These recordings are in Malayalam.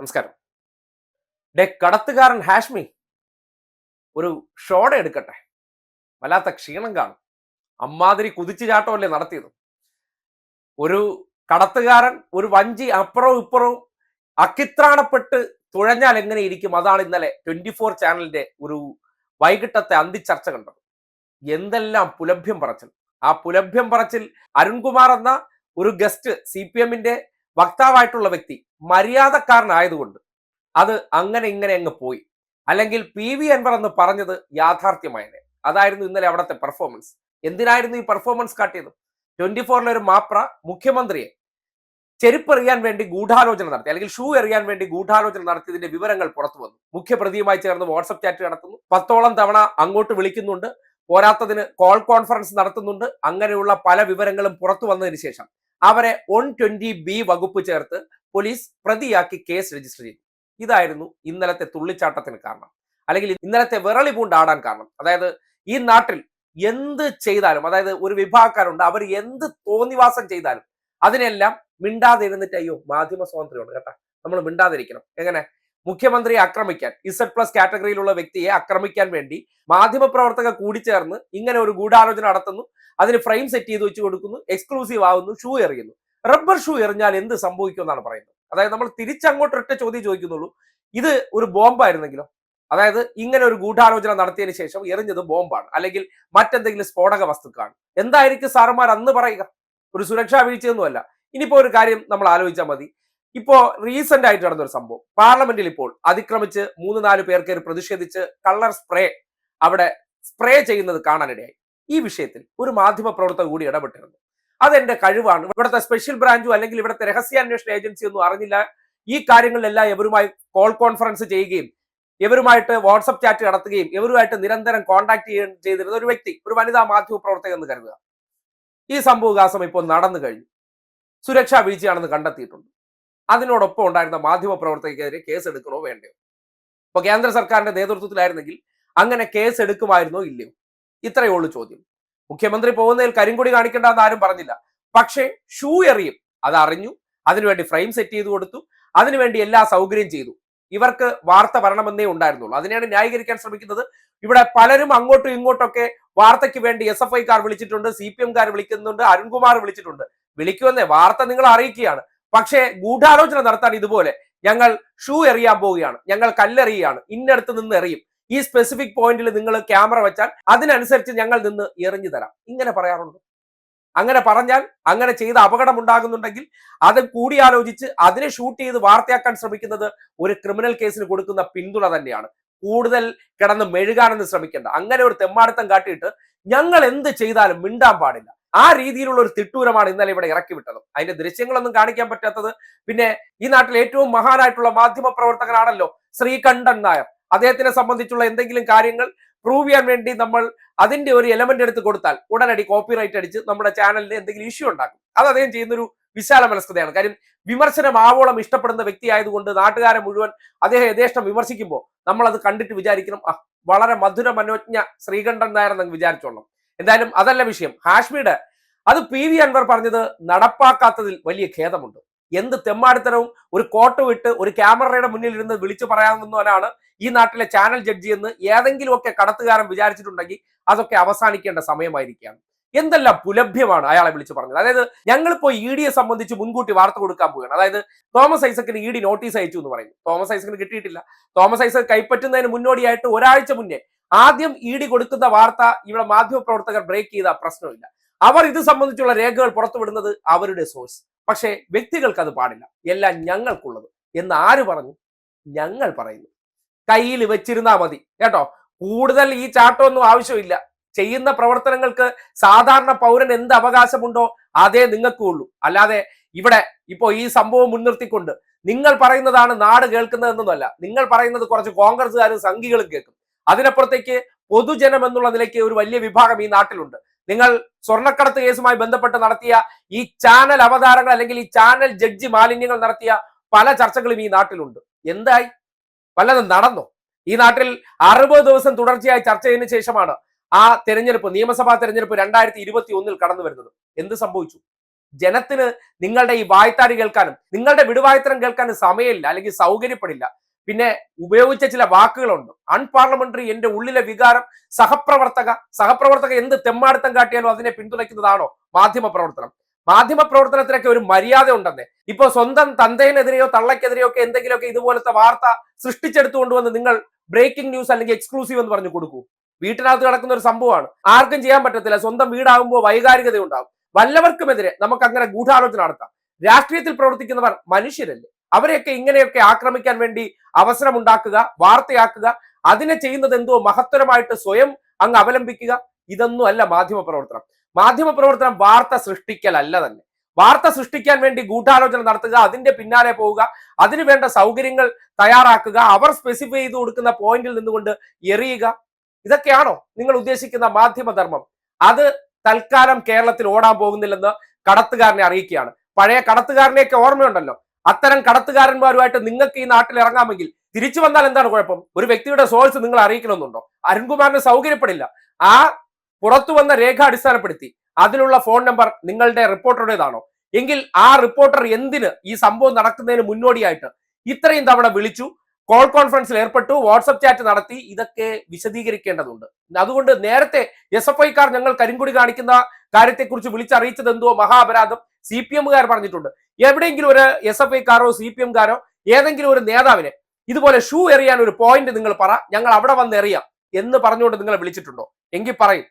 നമസ്കാരം. ഡേ കടത്തുകാരൻ ഹാഷ്മി ഒരു ഷോടെ എടുക്കട്ടെ. വല്ലാത്ത ക്ഷീണം കാണും. അമ്മാതിരി കുതിച്ചു ചാട്ടമല്ലേ നടത്തിയത്. ഒരു കടത്തുകാരൻ ഒരു വഞ്ചി അപ്പുറവും ഇപ്പുറവും അക്കിത്രാണപ്പെട്ട് തുഴഞ്ഞാൽ എങ്ങനെ ഇരിക്കും? അതാണ് ഇന്നലെ ട്വന്റി ഫോർ ചാനലിന്റെ ഒരു വൈകിട്ടത്തെ അന്തിച്ചർച്ച കണ്ടത്. എന്തെല്ലാം പുലഭ്യം പറച്ചിൽ. ആ പുലഭ്യം പറച്ചിൽ അരുൺകുമാർ എന്ന ഒരു ഗസ്റ്റ് സി പി എമ്മിന്റെ വക്താവായിട്ടുള്ള വ്യക്തി മര്യാദക്കാരനായതുകൊണ്ട് അത് അങ്ങനെ ഇങ്ങനെ അങ്ങ് പോയി. അല്ലെങ്കിൽ പി വി അൻവർ എന്ന് പറഞ്ഞത് യാഥാർത്ഥ്യമായനെ. അതായിരുന്നു ഇന്നലെ അവിടുത്തെ പെർഫോമൻസ് എന്തിനായിരുന്നു ഈ പെർഫോമൻസ് കാട്ടിയത്? ട്വന്റി ഫോറിലെ ഒരു മാപ്ര മുഖ്യമന്ത്രിയെ ചെരുപ്പ് എറിയാൻ വേണ്ടി ഗൂഢാലോചന നടത്തി. അല്ലെങ്കിൽ ഷൂ എറിയാൻ വേണ്ടി ഗൂഢാലോചന നടത്തിയതിന്റെ വിവരങ്ങൾ പുറത്തു വന്നു. മുഖ്യപ്രതിയുമായി ചേർന്ന് വാട്സപ്പ് ചാറ്റ് നടത്തുന്നു. പത്തോളം തവണ അങ്ങോട്ട് വിളിക്കുന്നുണ്ട്. പോരാത്തതിന് കോൾ കോൺഫറൻസ് നടത്തുന്നുണ്ട്. അങ്ങനെയുള്ള പല വിവരങ്ങളും പുറത്തു വന്നതിന് ശേഷം. അവരെ വൺ ട്വന്റി ബി വകുപ്പ് ചേർത്ത് പോലീസ് പ്രതിയാക്കി കേസ് രജിസ്റ്റർ ചെയ്തു. ഇതായിരുന്നു ഇന്നലത്തെ തുള്ളിച്ചാട്ടത്തിന് കാരണം. അല്ലെങ്കിൽ ഇന്നലത്തെ വിറളി പൂണ്ടാടാൻ കാരണം. അതായത് ഈ നാട്ടിൽ എന്ത് ചെയ്താലും അതായത് ഒരു വിഭാഗക്കാരുണ്ട് അവർ എന്ത് തോന്നിവാസം ചെയ്താലും അതിനെല്ലാം മിണ്ടാതിരുന്നിട്ട് അയ്യോ മാധ്യമ സ്വാതന്ത്ര്യമുണ്ട് കേട്ടാ. നമ്മൾ മിണ്ടാതിരിക്കണം. എങ്ങനെ? മുഖ്യമന്ത്രിയെ ആക്രമിക്കാൻ ഇസഡ് പ്ലസ് കാറ്റഗറിയിലുള്ള വ്യക്തിയെ ആക്രമിക്കാൻ വേണ്ടി മാധ്യമപ്രവർത്തകർ കൂടിച്ചേർന്ന് ഇങ്ങനെ ഒരു ഗൂഢാലോചന നടത്തുന്നു. അതിന് ഫ്രെയിം സെറ്റ് ചെയ്ത് വെച്ച് കൊടുക്കുന്നു എക്സ്ക്ലൂസീവ് ആവുന്നു ഷൂ എറിയുന്നു. റബ്ബർ ഷൂ എറിഞ്ഞാൽ എന്ത് സംഭവിക്കും എന്നാണ് പറയുന്നത്. അതായത് നമ്മൾ തിരിച്ചങ്ങോട്ട് ഒറ്റ ചോദ്യം ചോദിക്കുന്നുള്ളൂ. ഇത് ഒരു ബോംബായിരുന്നെങ്കിലോ? അതായത് ഇങ്ങനെ ഒരു ഗൂഢാലോചന നടത്തിയതിനു ശേഷം എറിഞ്ഞത് ബോംബാണ്. അല്ലെങ്കിൽ മറ്റെന്തെങ്കിലും സ്ഫോടക വസ്തുക്കളാണ് എന്തായിരിക്കും സാറുമാർ അന്ന് പറയുക? ഒരു സുരക്ഷാ വീഴ്ചയൊന്നുമല്ല. ഇനിയിപ്പോ ഒരു കാര്യം നമ്മൾ ആലോചിച്ചാൽ മതി. ഇപ്പോ റീസെന്റ് ആയിട്ട് നടന്നൊരു സംഭവം. പാർലമെന്റിൽ ഇപ്പോൾ അതിക്രമിച്ച് മൂന്ന് നാല് പേർക്ക് പ്രതിഷേധിച്ച് കളർ സ്പ്രേ അവിടെ സ്പ്രേ ചെയ്യുന്നത് കാണാനിടയായി. ഈ വിഷയത്തിൽ ഒരു മാധ്യമ പ്രവർത്തക കൂടി ഇടപെട്ടിരുന്നു. അതെന്റെ കഴിവാണ്. ഇവിടുത്തെ സ്പെഷ്യൽ ബ്രാഞ്ചോ അല്ലെങ്കിൽ ഇവിടുത്തെ രഹസ്യാന്വേഷണ ഏജൻസി ഒന്നും അറിഞ്ഞില്ല. ഈ കാര്യങ്ങളിലെല്ലാം ഇവരുമായി കോൾ കോൺഫറൻസ് ചെയ്യുകയും ഇവരുമായിട്ട് വാട്സപ്പ് ചാറ്റ് നടത്തുകയും ഇവരുമായിട്ട് നിരന്തരം കോൺടാക്ട് ചെയ്യുകയും ചെയ്തിരുന്ന ഒരു വ്യക്തി ഒരു വനിതാ മാധ്യമ പ്രവർത്തക എന്ന് കരുതുക. ഈ സംഭവവികാസം ഇപ്പോൾ നടന്നു കഴിഞ്ഞു. സുരക്ഷാ വീഴ്ചയാണെന്ന് കണ്ടെത്തിയിട്ടുണ്ട്. അതിനോടൊപ്പം ഉണ്ടായിരുന്ന മാധ്യമ പ്രവർത്തകർക്കെതിരെ കേസ് എടുക്കണോ വേണ്ടയോ? ഇപ്പൊ കേന്ദ്ര സർക്കാരിന്റെ നേതൃത്വത്തിലായിരുന്നെങ്കിൽ അങ്ങനെ കേസ് എടുക്കുമായിരുന്നോ ഇല്ലയോ? ഇത്രയേ ഉള്ളൂ ചോദ്യം. മുഖ്യമന്ത്രി പോകുന്നതിൽ കരിങ്കൊടി കാണിക്കേണ്ടെന്ന് ആരും പറഞ്ഞില്ല. പക്ഷേ ഷൂ എറിയും. അത് അറിഞ്ഞു അതിനുവേണ്ടി ഫ്രെയിം സെറ്റ് ചെയ്തു കൊടുത്തു. അതിനുവേണ്ടി എല്ലാ സൗകര്യം ചെയ്തു. ഇവർക്ക് വാർത്ത വരണമെന്നേ ഉണ്ടായിരുന്നുള്ളൂ. അതിനെയാണ് ന്യായീകരിക്കാൻ ശ്രമിക്കുന്നത്. ഇവിടെ പലരും അങ്ങോട്ടും ഇങ്ങോട്ടൊക്കെ വാർത്തയ്ക്ക് വേണ്ടി എസ് എഫ് ഐക്കാർ വിളിച്ചിട്ടുണ്ട് സി പി എംകാർ വിളിക്കുന്നുണ്ട് അരുൺകുമാർ വിളിച്ചിട്ടുണ്ട്. വിളിക്കുമെന്നേ വാർത്ത നിങ്ങൾ അറിയിക്കുകയാണ്. പക്ഷേ ഗൂഢാലോചന നടത്താൻ ഇതുപോലെ ഞങ്ങൾ ഷൂ എറിയാൻ പോവുകയാണ്. ഞങ്ങൾ കല്ലെറിയുകയാണ്. ഇന്നടുത്ത് നിന്ന് എറിയും. ഈ സ്പെസിഫിക് പോയിന്റിൽ നിങ്ങൾ ക്യാമറ വെച്ചാൽ അതിനനുസരിച്ച് ഞങ്ങൾ നിന്ന് എറിഞ്ഞു തരാം. ഇങ്ങനെ പറയാറുണ്ട്. അങ്ങനെ പറഞ്ഞാൽ അങ്ങനെ ചെയ്ത അപകടം ഉണ്ടാകുന്നുണ്ടെങ്കിൽ അത് കൂടിയാലോചിച്ച് അതിനെ ഷൂട്ട് ചെയ്ത് വാർത്തയാക്കാൻ ശ്രമിക്കുന്നത് ഒരു ക്രിമിനൽ കേസിന് കൊടുക്കുന്ന പിന്തുണ തന്നെയാണ്. കൂടുതൽ കിടന്ന് മെഴുകാനെന്ന് ശ്രമിക്കേണ്ട. അങ്ങനെ ഒരു തെമ്മാടിത്തം കാട്ടിയിട്ട് ഞങ്ങൾ എന്ത് ചെയ്താലും മിണ്ടാൻ പാടില്ല. ആ രീതിയിലുള്ള ഒരു തിട്ടൂരമാണ് ഇന്നലെ ഇവിടെ ഇറക്കി വിട്ടത് അതിന്റെ ദൃശ്യങ്ങളൊന്നും കാണിക്കാൻ പറ്റാത്തത്. പിന്നെ ഈ നാട്ടിൽ ഏറ്റവും മഹാനായിട്ടുള്ള മാധ്യമ പ്രവർത്തകനാണല്ലോ ശ്രീകണ്ഠൻ നായർ. അദ്ദേഹത്തിനെ സംബന്ധിച്ചുള്ള എന്തെങ്കിലും കാര്യങ്ങൾ പ്രൂവ് ചെയ്യാൻ വേണ്ടി നമ്മൾ അതിന്റെ ഒരു എലമെന്റ് എടുത്ത് കൊടുത്താൽ ഉടനടി കോപ്പിറൈറ്റ് അടിച്ച് നമ്മുടെ ചാനലിന് എന്തെങ്കിലും ഇഷ്യൂ ഉണ്ടാക്കും. അത് അദ്ദേഹം ചെയ്യുന്നൊരു വിശാല മനസ്കതയാണ് കാര്യം വിമർശനം ആവോളം ഇഷ്ടപ്പെടുന്ന വ്യക്തി ആയതുകൊണ്ട് നാട്ടുകാരെ മുഴുവൻ അദ്ദേഹം യഥേഷ്ടം വിമർശിക്കുമ്പോൾ നമ്മൾ അത് കണ്ടിട്ട് വിചാരിക്കണം ആ വളരെ മധുര മനോജ്ഞ ശ്രീകണ്ഠൻ നായർ എന്ന് വിചാരിച്ചോളണം. എന്തായാലും അതല്ല വിഷയം. ഹാഷ്മിയുടെ അത് പി വി അൻവർ പറഞ്ഞത് നടപ്പാക്കാത്തതിൽ വലിയ ഖേദമുണ്ട്. എന്ത് തെമ്മാടിത്തരവും ഒരു കോട്ട് വിട്ട് ഒരു ക്യാമറയുടെ മുന്നിൽ ഇരുന്ന് വിളിച്ചു പറയാവുന്നവനാണ് ഈ നാട്ടിലെ ചാനൽ ജഡ്ജി എന്ന് ഏതെങ്കിലുമൊക്കെ കടത്തുകാരൻ വിചാരിച്ചിട്ടുണ്ടെങ്കിൽ അതൊക്കെ അവസാനിക്കേണ്ട സമയമായിരിക്കുകയാണ്. എന്തെല്ലാം പുലഭ്യമാണ് അയാളെ വിളിച്ചു പറഞ്ഞത്? അതായത് ഞങ്ങളിപ്പോ ഇ ഡിയെ സംബന്ധിച്ച് മുൻകൂട്ടി വാർത്ത കൊടുക്കാൻ പോവുകയാണ്. അതായത് തോമസ് ഐസക്കിന് ഇ ഡി നോട്ടീസ് അയച്ചു എന്ന് പറയുന്നു. തോമസ് ഐസക്കിന് കിട്ടിയിട്ടില്ല. തോമസ് ഐസക് കൈപ്പറ്റുന്നതിന് മുന്നോടിയായിട്ട് ഒരാഴ്ച മുന്നേ ആദ്യം ഇ ഡി കൊടുക്കുന്ന വാർത്ത ഇവിടെ മാധ്യമ പ്രവർത്തകർ ബ്രേക്ക് ചെയ്ത പ്രശ്നമില്ല. അവർ ഇത് സംബന്ധിച്ചുള്ള രേഖകൾ പുറത്തുവിടുന്നത് അവരുടെ സോഴ്സ്. പക്ഷേ വ്യക്തികൾക്ക് അത് പാടില്ല. എല്ലാം ഞങ്ങൾക്കുള്ളത് എന്ന് ആര് പറഞ്ഞു? ഞങ്ങൾ പറയുന്നു. കയ്യിൽ വെച്ചിരുന്നാ മതി. കേട്ടോ? കൂടുതൽ ഈ ചാട്ടമൊന്നും ആവശ്യമില്ല. ചെയ്യുന്ന പ്രവർത്തനങ്ങൾക്ക് സാധാരണ പൗരൻ എന്ത് അവകാശമുണ്ടോ അതേ നിങ്ങൾക്കും ഉള്ളൂ അല്ലാതെ ഇവിടെ ഇപ്പോ ഈ സംഭവം മുൻനിർത്തിക്കൊണ്ട് നിങ്ങൾ പറയുന്നതാണ് നാട് കേൾക്കുന്നതെന്നൊന്നുമല്ല നിങ്ങൾ പറയുന്നത് കുറച്ച് കോൺഗ്രസ്സുകാരും സംഘികളും കേൾക്കും. അതിനപ്പുറത്തേക്ക് പൊതുജനം എന്നുള്ള നിലയ്ക്ക് ഒരു വലിയ വിഭാഗം ഈ നാട്ടിലുണ്ട്. നിങ്ങൾ സ്വർണക്കടത്ത് കേസുമായി ബന്ധപ്പെട്ട് നടത്തിയ ഈ ചാനൽ അവതാരങ്ങൾ അല്ലെങ്കിൽ ഈ ചാനൽ ജഡ്ജി മാലിന്യങ്ങൾ നടത്തിയ പല ചർച്ചകളും ഈ നാട്ടിലുണ്ട്. എന്തായി? വല്ലതും നടന്നോ? ഈ നാട്ടിൽ അറുപത് ദിവസം തുടർച്ചയായി ചർച്ച ചെയ്തതിനു ശേഷമാണ് ആ തെരഞ്ഞെടുപ്പ് നിയമസഭാ തെരഞ്ഞെടുപ്പ് രണ്ടായിരത്തി ഇരുപത്തി ഒന്നിൽ കടന്നു വരുന്നത്. എന്ത് സംഭവിച്ചു? ജനത്തിന് നിങ്ങളുടെ ഈ വായ്ത്താടി കേൾക്കാനും നിങ്ങളുടെ വിടുവായ്ത്തരം കേൾക്കാനും സമയമില്ല അല്ലെങ്കിൽ സൗകര്യപ്പെടില്ല. പിന്നെ ഉപയോഗിച്ച ചില വാക്കുകളുണ്ട്. അൺപാർലമെന്ററി എന്റെ ഉള്ളിലെ വികാരം സഹപ്രവർത്തക സഹപ്രവർത്തക എന്ത് തെമ്മാടുത്തം കാട്ടിയാലും അതിനെ പിന്തുണയ്ക്കുന്നതാണോ? മാധ്യമ പ്രവർത്തനം മാധ്യമ പ്രവർത്തനത്തിനൊക്കെ ഒരു മര്യാദ ഉണ്ടെന്നേ. ഇപ്പൊ സ്വന്തം തന്തയിനെതിരെയോ തള്ളയ്ക്കെതിരെയോ ഒക്കെ എന്തെങ്കിലുമൊക്കെ ഇതുപോലത്തെ വാർത്ത സൃഷ്ടിച്ചെടുത്തുകൊണ്ടുവന്ന് നിങ്ങൾ ബ്രേക്കിംഗ് ന്യൂസ് അല്ലെങ്കിൽ എക്സ്ക്ലൂസീവ് എന്ന് പറഞ്ഞു കൊടുക്കൂ. വീട്ടിനകത്ത് കിടക്കുന്ന ഒരു സംഭവമാണ്. ആർക്കും ചെയ്യാൻ പറ്റത്തില്ല. സ്വന്തം വീടാകുമ്പോൾ വൈകാരികത ഉണ്ടാവും വല്ലവർക്കുമെതിരെ നമുക്ക് അങ്ങനെ ഗൂഢാലോചന നടത്താം. രാഷ്ട്രീയത്തിൽ പ്രവർത്തിക്കുന്നവർ മനുഷ്യരല്ലേ? അവരെയൊക്കെ ഇങ്ങനെയൊക്കെ ആക്രമിക്കാൻ വേണ്ടി അവസരം ഉണ്ടാക്കുക വാർത്തയാക്കുക അതിനെ ചെയ്യുന്നത് എന്തോ മഹത്തരമായിട്ട് സ്വയം അങ്ങ് അവലംബിക്കുക. ഇതൊന്നും അല്ല മാധ്യമ പ്രവർത്തനം. മാധ്യമ പ്രവർത്തനം വാർത്ത സൃഷ്ടിക്കലല്ല തന്നെ. വാർത്ത സൃഷ്ടിക്കാൻ വേണ്ടി ഗൂഢാലോചന നടത്തുക അതിന്റെ പിന്നാലെ പോവുക അതിനുവേണ്ട സൗകര്യങ്ങൾ തയ്യാറാക്കുക അവർ സ്പെസിഫൈ ചെയ്ത് കൊടുക്കുന്ന പോയിന്റിൽ നിന്നുകൊണ്ട് എറിയുക ഇതൊക്കെയാണോ നിങ്ങൾ ഉദ്ദേശിക്കുന്ന മാധ്യമധർമ്മം? അത് തൽക്കാലം കേരളത്തിൽ ഓടാൻ പോകുന്നില്ലെന്ന് കടത്തുകാരനെ അറിയിക്കുകയാണ്. പഴയ കടത്തുകാരനെയൊക്കെ ഓർമ്മയുണ്ടല്ലോ. അത്തരം കടത്തുകാരന്മാരുമായിട്ട് നിങ്ങൾക്ക് ഈ നാട്ടിൽ ഇറങ്ങാമെങ്കിൽ തിരിച്ചു വന്നാൽ എന്താണ് കുഴപ്പം? ഒരു വ്യക്തിയുടെ സോഴ്സ് നിങ്ങൾ അറിയിക്കണമെന്നുണ്ടോ? അരുൺകുമാറിന് സൗകര്യപ്പെടില്ല. ആ പുറത്തു വന്ന രേഖ അടിസ്ഥാനപ്പെടുത്തി അതിലുള്ള ഫോൺ നമ്പർ നിങ്ങളുടെ റിപ്പോർട്ടറുടേതാണോ? എങ്കിൽ ആ റിപ്പോർട്ടർ എന്തിന് ഈ സംഭവം നടക്കുന്നതിന് മുന്നോടിയായിട്ട് ഇത്രയും തവണ വിളിച്ചു? കോൾ കോൺഫറൻസിൽ ഏർപ്പെട്ടു വാട്സപ്പ് ചാറ്റ് നടത്തി ഇതൊക്കെ വിശദീകരിക്കേണ്ടതുണ്ട്. അതുകൊണ്ട് നേരത്തെ എസ് എഫ് ഐക്കാർ ഞങ്ങൾ കരിങ്കുടി കാണിക്കുന്ന കാര്യത്തെക്കുറിച്ച് വിളിച്ചറിയിച്ചത് എന്തോ മഹാപരാധം. സി പി എമ്മുകാർ പറഞ്ഞിട്ടുണ്ട്. എവിടെയെങ്കിലും ഒരു എസ് എഫ് ഐക്കാരോ സി പി എംകാരോ ഏതെങ്കിലും ഒരു നേതാവിനെ ഇതുപോലെ ഷൂ എറിയാൻ ഒരു പോയിന്റ് നിങ്ങൾ പറ ഞങ്ങൾ അവിടെ വന്ന് എറിയാം എന്ന് പറഞ്ഞുകൊണ്ട് നിങ്ങളെ വിളിച്ചിട്ടുണ്ടോ? എങ്കിൽ പറയും.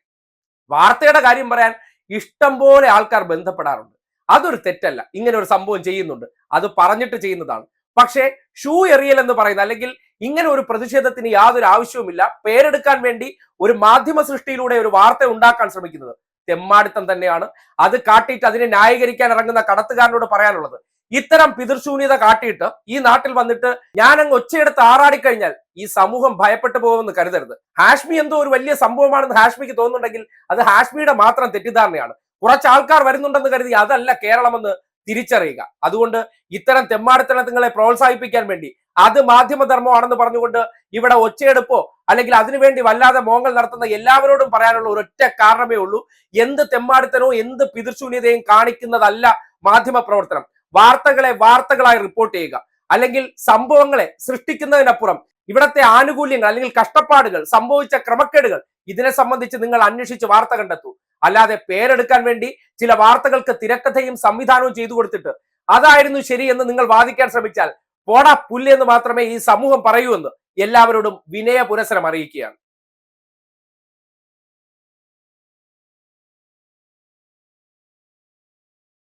വാർത്തയുടെ കാര്യം പറയാൻ ഇഷ്ടം പോലെ ആൾക്കാർ ബന്ധപ്പെടാറുണ്ട്. അതൊരു തെറ്റല്ല. ഇങ്ങനെ ഒരു സംഭവം ചെയ്യുന്നുണ്ട്. അത് പറഞ്ഞിട്ട് ചെയ്യുന്നതാണ്. പക്ഷേ ഷൂ എറിയൽ എന്ന് പറയുന്ന അല്ലെങ്കിൽ ഇങ്ങനെ ഒരു പ്രതിഷേധത്തിന് യാതൊരു ആവശ്യവുമില്ല. പേരെടുക്കാൻ വേണ്ടി ഒരു മാധ്യമ സൃഷ്ടിയിലൂടെ ഒരു വാർത്ത ഉണ്ടാക്കാൻ ശ്രമിക്കുന്നത് തെമ്മാടിത്തം തന്നെയാണ്. അത് കാട്ടിയിട്ട് അതിനെ ന്യായീകരിക്കാൻ ഇറങ്ങുന്ന കടത്തുകാരനോട് പറയാനുള്ളത്. ഇത്തരം പിതൃശൂന്യത കാട്ടിയിട്ട് ഈ നാട്ടിൽ വന്നിട്ട് ഞാൻ അങ്ങ് ഒച്ചയെടുത്ത് ആറാടിക്കഴിഞ്ഞാൽ ഈ സമൂഹം ഭയപ്പെട്ടു പോകുമെന്ന് കരുതരുത്. ഹാഷ്മി എന്തോ ഒരു വലിയ സംഭവമാണെന്ന് ഹാഷ്മിക്ക് തോന്നുന്നുണ്ടെങ്കിൽ അത് ഹാഷ്മിയുടെ മാത്രം തെറ്റിദ്ധാരണയാണ്. കുറച്ച് ആൾക്കാർ വരുന്നുണ്ടെന്ന് കരുതി അതല്ല കേരളമെന്ന് തിരിച്ചറിയുക. അതുകൊണ്ട് ഇത്തരം തെമ്മാടിത്തനങ്ങളെ പ്രോത്സാഹിപ്പിക്കാൻ വേണ്ടി അത് മാധ്യമധർമ്മമാണെന്ന് പറഞ്ഞുകൊണ്ട് ഇവിടെ ഒച്ചയെടുപ്പോ അല്ലെങ്കിൽ അതിനുവേണ്ടി വല്ലാതെ മോങ്ങൽ നടത്തുന്ന എല്ലാവരോടും പറയാനുള്ള ഒരൊറ്റ കാരണമേ ഉള്ളൂ. എന്ത് തെമ്മാടിത്തനവും എന്ത് പിതൃശൂന്യതയും കാണിക്കുന്നതല്ല മാധ്യമ പ്രവർത്തനം വാർത്തകളെ വാർത്തകളായി റിപ്പോർട്ട് ചെയ്യുക. അല്ലെങ്കിൽ സംഭവങ്ങളെ സൃഷ്ടിക്കുന്നതിനപ്പുറം ഇവിടത്തെ ആനുകൂല്യങ്ങൾ അല്ലെങ്കിൽ കഷ്ടപ്പാടുകൾ സംഭവിച്ച ക്രമക്കേടുകൾ ഇതിനെ സംബന്ധിച്ച് നിങ്ങൾ അന്വേഷിച്ച് വാർത്ത കണ്ടെത്തൂ. അല്ലാതെ പേരെടുക്കാൻ വേണ്ടി ചില വാർത്തകൾക്ക് തിരക്കഥയും സംവിധാനവും ചെയ്തു കൊടുത്തിട്ട് അതായിരുന്നു ശരി എന്ന് നിങ്ങൾ വാദിക്കാൻ ശ്രമിച്ചാൽ പോടാ പുല്ല് എന്ന് മാത്രമേ ഈ സമൂഹം പറയൂ എന്ന് എല്ലാവരോടും വിനയ പുരസരം അറിയിക്കുകയാണ്.